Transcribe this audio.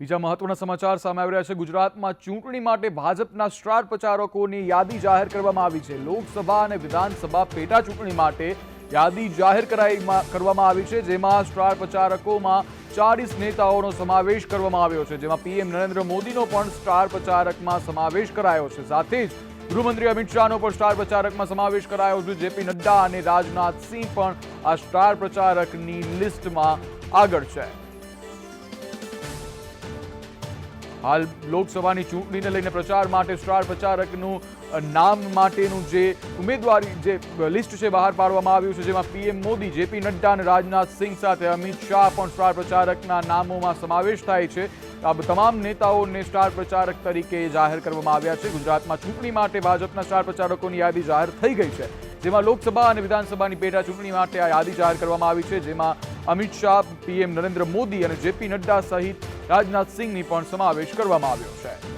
બીજા મહત્વના સમાચાર સામે આવી રહ્યા છે. ગુજરાતમાં ચૂંટણી માટે ભાજપના સ્ટાર પ્રચારકોની યાદી જાહેર કરવામાં આવી છે. લોકસભા અને વિધાનસભા પેટા ચૂંટણી માટે યાદી જાહેર કરાઈ કરવામાં આવી છે, જેમાં સ્ટાર પ્રચારકોમાં ચાલીસ નેતાઓનો સમાવેશ કરવામાં આવ્યો છે, જેમાં પીએમ નરેન્દ્ર મોદીનો પણ સ્ટાર પ્રચારકમાં સમાવેશ કરાયો છે. સાથે જ ગૃહમંત્રી અમિત શાહનો પણ સ્ટાર પ્રચારકમાં સમાવેશ કરાયો છે. જેપી નડ્ડા અને રાજનાથ સિંહ પણ આ સ્ટાર પ્રચારકની લિસ્ટમાં આગળ છે. હાલ લોકસભાની ચૂંટણીને લઈને પ્રચાર માટે સ્ટાર પ્રચારકનું નામ માટેનું જે ઉમેદવારી, જે લિસ્ટ છે બહાર પાડવામાં આવ્યું છે, જેમાં પીએમ મોદી, જેપી નડ્ડા અને રાજનાથ સિંહ સાથે અમિત શાહ પણ સ્ટાર પ્રચારકના નામોમાં સમાવેશ થાય છે. આ તમામ નેતાઓને સ્ટાર પ્રચારક તરીકે જાહેર કરવામાં આવ્યા છે. ગુજરાતમાં ચૂંટણી માટે ભાજપના સ્ટાર પ્રચારકોની યાદી જાહેર થઈ ગઈ છે. જેમાં લોકસભા અને વિધાનસભાની પેટા ચૂંટણી માટે આ યાદી જાહેર કરવામાં આવી છે, જેમાં અમિત શાહ, પીએમ નરેન્દ્ર મોદી અને જેપી નડ્ડા સહિત રાજનાથ સિંહની પણ સમાવેશ કરવામાં આવ્યો છે.